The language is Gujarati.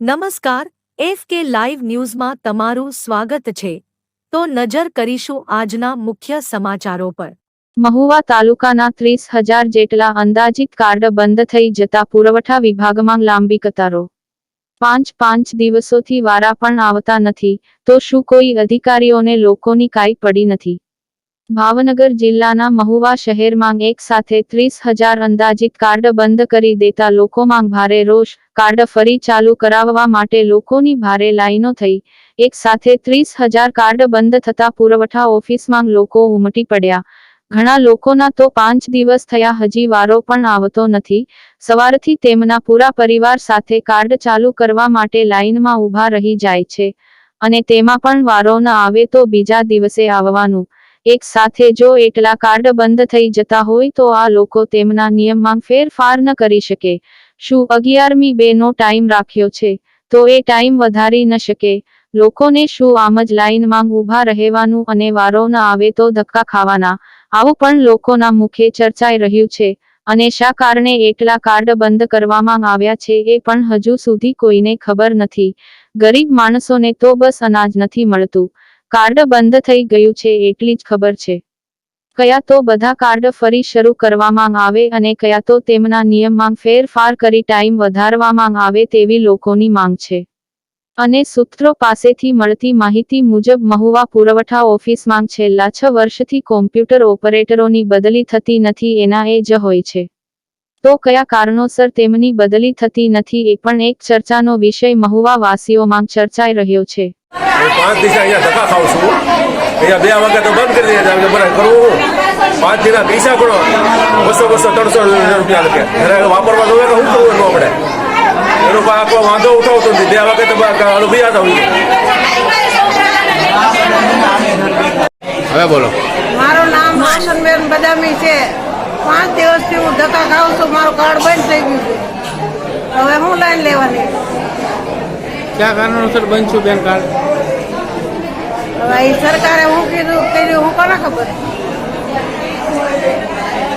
નમસ્કાર, એફ કે લાઈવ ન્યૂઝમાં તમારું સ્વાગત છે. તો નજર કરીશું આજના મુખ્ય સમાચારો પર. મહુવા તાલુકાના ત્રીસ હજાર જેટલા અંદાજિત કાર્ડ બંધ થઈ જતા પુરવઠા વિભાગમાં લાંબી કતારો. પાંચ પાંચ દિવસોથી વારા પણ આવતા નથી, તો શું કોઈ અધિકારીઓને લોકોની કાંઈ પડી નથી? ભાવનગર જિલ્લાના મહુવા શહેરમાં એક સાથે ત્રીસ હજાર અંદાજિત કાર્ડ બંધ કરી દેતા લોકોમાં ભારે રોષ. કાર્ડ ફરી ચાલુ કરાવવા માટે લોકોની ભારે લાઈનો થઈ. એક સાથે ત્રીસ હજાર કાર્ડ બંધ થતા પુરવઠા ઓફિસમાં લોકો ઉમટી પડ્યા. ઘણા લોકોના તો પાંચ દિવસ થયા હજી વારો પણ આવતો નથી. સવારથી તેમના પૂરા પરિવાર સાથે કાર્ડ ચાલુ કરવા માટે લાઈનમાં ઊભા રહી જાય છે. અને તેમાં પણ વારો ન આવે તો બીજા દિવસે આવવાનું. એક સાથે જો એટલા કાર્ડ બંધ થઈ જતા હોય તો આ લોકો તેમના નિયમમાં ફેરફાર ન કરી શકે. શું અગિયારમી બે નો ટાઈમ રાખ્યો છે? તો એ ટાઈમ વધારી ન શકે. લોકોને શું આમ જ લાઈનમાં ઊભા રહેવાનું અને વારો ન આવે તો ધક્કા ખાવાના? આવું પણ લોકોના મુખે ચર્ચાઈ રહ્યું છે. અને શા કારણે એટલા કાર્ડ બંધ કરવામાં આવ્યા છે એ પણ હજુ સુધી કોઈને ખબર નથી. ગરીબ માણસોને તો બસ અનાજ નથી મળતું. કાર્ડ બંધ થઈ ગયું છે એટલી જ ખબર છે. કયા તો બધા કાર્ડ ફરી શરૂ કરવામાં આવે અને કયા તો તેમના નિયમમાં ફેરફાર કરી ટાઈમ વધારવામાં આવે તેવી લોકોની માંગ છે. અને સૂત્રો પાસેથી મળતી માહિતી મુજબ મહુવા પુરવઠા ઓફિસમાં છેલ્લા છ વર્ષથી કોમ્પ્યુટર ઓપરેટરોની બદલી થતી નથી એના એ જ હોય છે. તો કયા કારણોસર તેમની બદલી થતી નથી એ પણ એક ચર્ચાનો વિષય મહુવા વાસીઓમાં ચર્ચાઈ રહ્યો છે. પાંચ દિવસે અહીંયા ધક્કા ખાઉં છું. અહીંયા બે વાગે તો બંધ કરી દે મને કરવું પાંચ દિના પૈસા પણ બસો બસો ત્રણસો રૂપિયા લખે. ત્યારે વાપરવા જોવે શું કરવું ન પડે એનો કોઈ આખો વાંધો ઉઠાવતો નથી. બે વાગે તો હાલો બી આવતા હવે બોલો. મારું નામ રોશનબેન બદામી છે. પાંચ દિવસથી હું ધક્કા ખાઉં છું મારું કાર્ડ બંધ થઈ ગયું છે હવે હું લાઈન લેવાની. ક્યાં કારણોસર બનશું બેન કાર્ડ હવે સરકારે હું કીધું કર્યું હું કોને ખબર?